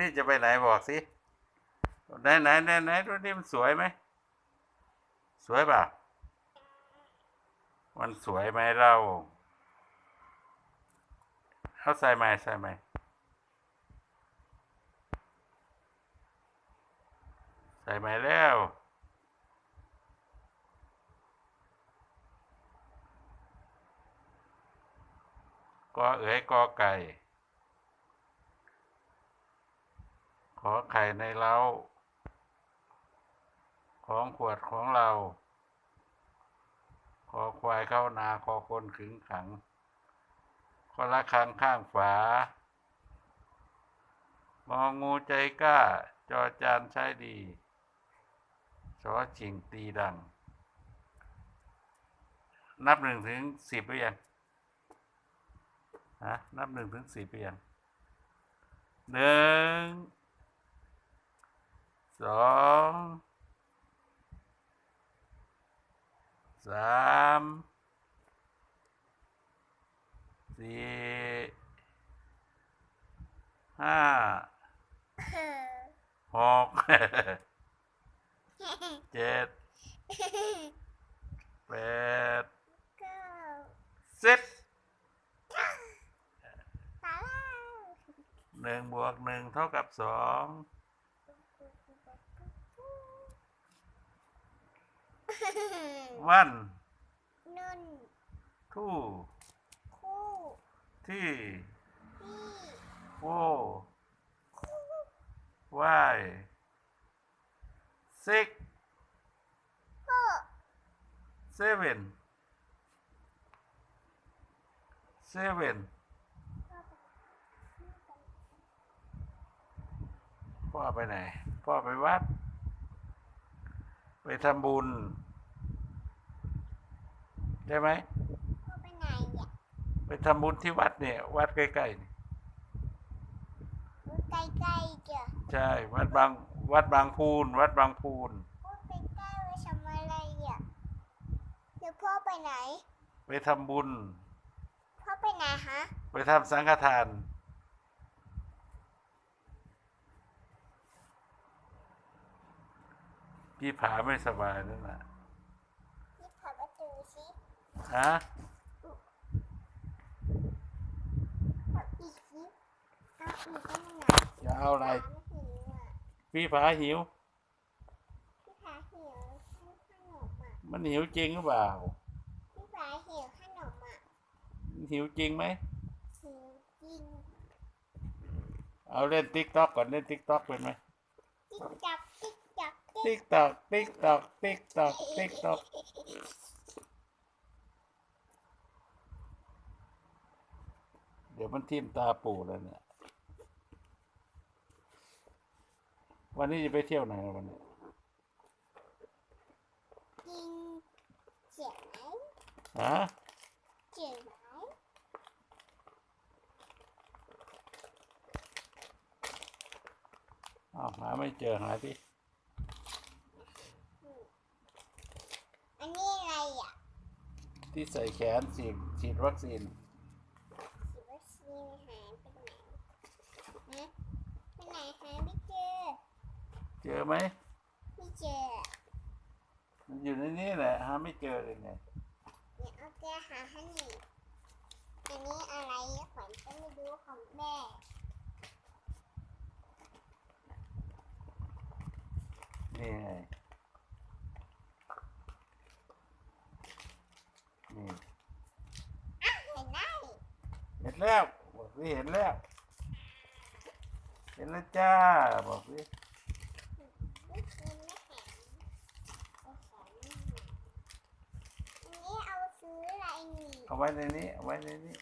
นี่จะไปไหนบอกสิไหนไหนไหนไหนดูนี่มันสวยไหม สวยป่ะ มันสวยไหมเราเอาใส่ไหมใส่ไหมใส่ไหมแล้วกอเอ๋ยกอไก่ ขอไข่ในเล้า ของขวดของเรา ขอควายเข้านา ขอคนขึงขัง ขอละคังข้างฝา มองงูใจกล้า จอจานใช้ดี สอชิงตีดัง นับหนึ่งถึงสิบหรือยังฮะนับหนึ่งถึงสิบหรือยังหนึ่ง สองสาม สี่ห้าหกเจ็ดแปดสิบหนึ่งบวกหนึ่งเท่ากับสองวันนุ่นทู่ ที่ที่โววายซิกพ่อเซเว่นเซเว่นพ่อไปไหน พ่อไปวัด ไปทำบุญ ได้ไหม พ่อไปไหนอะ ไปทำบุญที่วัดเนี่ย วัดใกล้ๆนี่ใกล้ๆจ้ะใช่ วัดบาง วัดบางพูน วัดบางพูนพ่อไปใกล้ไปทำอะไรอะเดี๋ยวพ่อไปไหน ไปทำบุญ พ่อไปไหนฮะ ไปทำสังฆทานพี่ผาไม่สบายนั่นนะนี่เปิดประตูสิฮะ เปิดอีกสิเอาอีกได้ไหม จะเอาอะไรไม่หิวอะพี่ผาหิว พี่ผาหิวขนมอะมันหิวจริงหรือเปล่า พี่ผาหิวขนมอะมันหิวจริงไหมหิวจริง เอาเล่นติ๊กต็อกก่อนเล่นติ๊กต็อกเป็นไหมติ๊กจับติ๊กจับติ๊กต็อกติ๊กต็อกติ๊กต็อกติ๊กต็อกเดี๋ยวมันทิ่มตาปู่แล้วเนี่ย วันนี้จะไปเที่ยวไหนนะวันนี้กินเจ็บไหมฮะเจ็บไหมอ้าวหาไม่เจอหาที่อันนี้อะไรอะ ที่ใส่แขนฉีดฉีดวัคซีน สีวัคซีนหายไปไหนฮะไปไหนหาไม่เจอ เจอไหม ไม่เจอมันอยู่ในนี้แหละหาไม่เจอเลยไงเดี๋ยวเอาแกหาให้หน่อยอันนี้อะไรขวัญก็ไม่รู้ของแม่นี่ไงนี่เห็นได้เห็นแล้วบอกสิเห็นแล้ว เห็นแล้วจ้าบอกสิ ไม่กินไม่แข็งเอาแข็ง ไม่หน่